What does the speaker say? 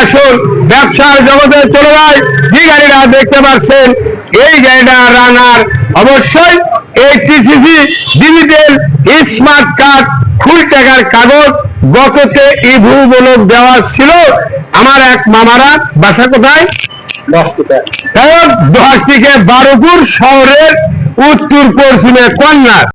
আসুন ব্যবসার জগতে চলে যায় যে গাড়িটা দেখতে পাচ্ছেন এই গাড়িটা রানার। অবশ্যই eighty CC digital smart card full টাকার কাগজ গততে ইভু বলক দেওয়া ছিল। আমার এক মামারা বাসা কোথায়? দশ থেকে বারোপুর শহরের উত্তর পশ্চিমে কন্যা।